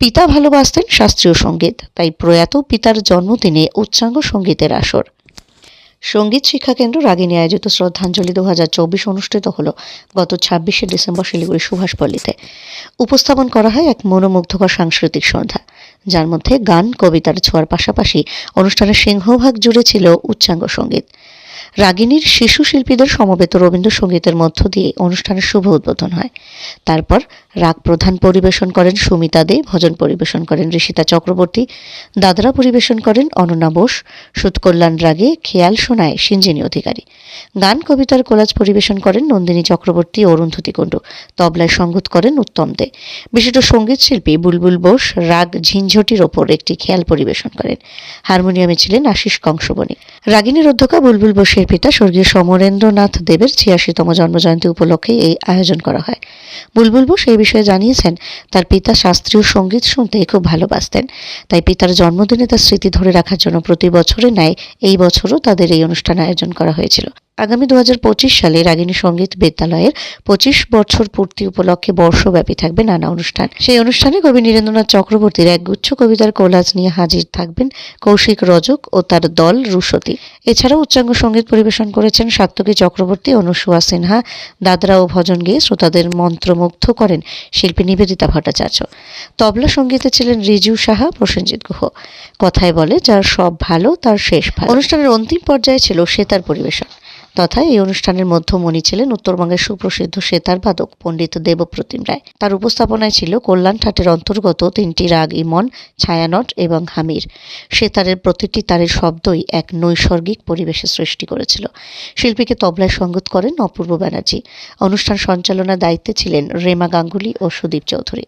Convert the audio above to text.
পিতা ভালোবাসতেন শাস্ত্রীয় সংগীত, তাই প্রয়াত পিতার জন্মদিনে উচ্চাঙ্গ সঙ্গীতের আসর। সংগীত শিক্ষা কেন্দ্র রাগিনী আয়োজিত শ্রদ্ধাঞ্জলি দু হাজার চব্বিশ অনুষ্ঠিত হল। গত ছাব্বিশে ডিসেম্বর শিলিগুড়ি সুভাষপল্লীতে। উপস্থাপন করা হয় এক মনোমুগ্ধকর সাংস্কৃতিক সন্ধ্যা, যার মধ্যে গান, কবিতার ছোঁয়ার পাশাপাশি অনুষ্ঠানের সিংহভাগ জুড়ে ছিল উচ্চাঙ্গ সংগীত। রাগিনীর শিশু শিল্পীদের সমবেত রবীন্দ্রসঙ্গীতের মধ্য দিয়ে অনুষ্ঠানের শুভ উদ্বোধন হয়। তারপর রাগ প্রধান পরিবেশন করেন সুমিতা দে, ভজন পরিবেশন করেন ঋষিতা চক্রবর্তী, দাদরা পরিবেশন করেন অনন্যা বোস সুৎকল্যাণ রাগে খেয়াল শোনায় সিঞ্জিনী অধিকারী। গান, কবিতার কোলাজ পরিবেশন করেন নন্দিনী চক্রবর্তী অরুন্ধতী কুণ্ডু। তবলায় সংগীত করেন উত্তম দে। বিশিষ্ট সংগীত শিল্পী বুলবুল বোস রাগ ঝিঞ্ঝটির ওপর একটি খেয়াল পরিবেশন করেন। হারমোনিয়ামে ছিলেন আশিস কংসবনী রাগিনীর অধ্যক্ষা বুলবুল বোসের পিতা স্বর্গীয় সমরেন্দ্রনাথ দেবের ছিয়াশিতম জন্মজয়ন্তী উপলক্ষে এই আয়োজন করা হয়। বুলবুল বোস এই বিষয়ে জানিয়েছেন, তার পিতা শাস্ত্রীয় সংগীত শুনতে খুব ভালোবাসতেন, তাই পিতার জন্মদিনে তার স্মৃতি ধরে রাখার জন্য প্রতি বছরে ন্যায় এই বছরও তাদের এই অনুষ্ঠান আয়োজন করা হয়েছিল। আগামী দু হাজার পঁচিশ সালে রাগিনী সংগীত বিদ্যালয়ের পঁচিশ বছর পূর্তি উপলক্ষে বর্ষব্যাপী থাকবে নানা অনুষ্ঠান। সেই অনুষ্ঠানে কবি নীরেন্দ্রনাথ চক্রবর্তীর একগুচ্ছ কবিতার কোলাজ নিয়ে হাজির থাকবেন কৌশিক রজক ও তার দল রুশতী। এছাড়াও উচ্চাঙ্গ সংগীত পরিবেশন করেছেন সাত্তকী চক্রবর্তী অনুসুয়া সিনহা। দাদরা ও ভজন গেয়ে শ্রোতাদের মন্ত্রমুগ্ধ করেন শিল্পী নিবেদিতা ভট্টাচার্য। তবলা সঙ্গীতে ছিলেন রিজু সাহা, প্রসেনজিৎ গুহ। কথায় বলে, যার সব ভালো, তার শেষ ভালো। অনুষ্ঠানের অন্তিম পর্যায়ে ছিল সেতার পরিবেশন। তথা এই অনুষ্ঠানের মধ্যমণি ছিলেন উত্তরবঙ্গের সুপ্রসিদ্ধ সেতার বাদক পণ্ডিত দেবপ্রতিম রায়। তার উপস্থাপনায় ছিল কল্যাণ ঠাটের অন্তর্গত তিনটি রাগ, ইমন, ছায়ানট এবং হামির। সেতারের প্রতিটি তারের শব্দই এক নৈসর্গিক পরিবেশের সৃষ্টি করেছিল। শিল্পীকে তবলায় সংগীত করেন অপূর্ব ব্যানার্জি। অনুষ্ঠান সঞ্চালনার দায়িত্বে ছিলেন রেমা গাঙ্গুলি ও সুদীপ চৌধুরী।